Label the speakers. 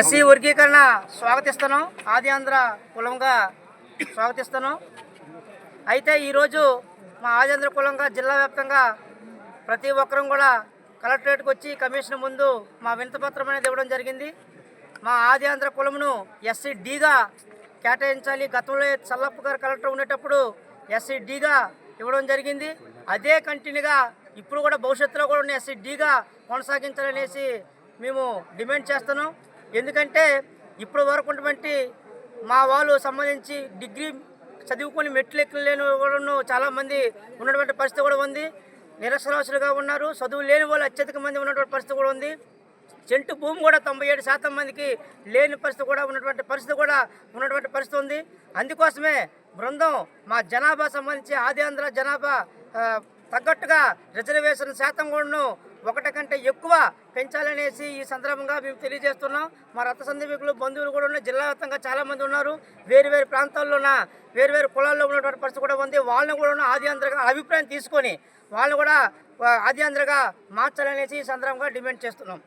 Speaker 1: SC వర్గీకరణ స్వాగతిస్తాను ఆది ఆంధ్ర కులంగా స్వాగతిస్తాను అయితే ఈరోజు మా ఆది ఆంధ్ర కులంగా జిల్లా వ్యాప్తంగా ప్రతి ఒక్కరం కూడా కలెక్టరేట్కి వచ్చి కమిషన్ ముందు మా వినతపత్రం అనేది ఇవ్వడం జరిగింది. మా ఆది ఆంధ్ర కులమును ఎస్సీ డీగా కేటాయించాలి. గతంలో చల్లప్ప గారు కలెక్టర్ ఉండేటప్పుడు ఎస్సీ డీగా ఇవ్వడం జరిగింది. అదే కంటిన్యూగా ఇప్పుడు కూడా భవిష్యత్తులో కూడా ఎస్సీ డీగా కొనసాగించాలనేసి మేము డిమాండ్ చేస్తున్నాం. ఎందుకంటే ఇప్పుడు వరకు ఉన్నటువంటి మా వాళ్ళు సంబంధించి డిగ్రీ చదువుకొని మెట్లు ఎక్కలేని వాళ్ళు చాలామంది ఉన్నటువంటి పరిస్థితి కూడా ఉంది. నిరసనవసులుగా ఉన్నారు. చదువు లేని వాళ్ళు అత్యధిక మంది ఉన్నటువంటి పరిస్థితి కూడా ఉంది. చెంటు భూమి కూడా తొంభై ఏడు శాతం మందికి లేని పరిస్థితి కూడా ఉన్నటువంటి పరిస్థితి కూడా ఉన్నటువంటి పరిస్థితి ఉంది. అందుకోసమే బృందం మా జనాభా సంబంధించి ఆది ఆంధ్ర జనాభా తగ్గట్టుగా రిజర్వేషన్ శాతం కూడాను ఒకటి కంటే ఎక్కువ పెంచాలనేసి ఈ సందర్భంగా మేము తెలియజేస్తున్నాం. మా రక్త సందీపికులు బంధువులు కూడా ఉన్నాయి జిల్లా వ్యాప్తంగా చాలామంది ఉన్నారు. వేరు వేరు ప్రాంతాల్లో ఉన్న వేరు వేరు కులాల్లో ఉన్నటువంటి పరిస్థితి కూడా ఉంది. వాళ్ళని కూడా ఆది ఆంధ్రగా అభిప్రాయం తీసుకొని వాళ్ళు కూడా ఆది ఆంధ్రగా మార్చాలనేసి ఈ సందర్భంగా డిమాండ్ చేస్తున్నాం.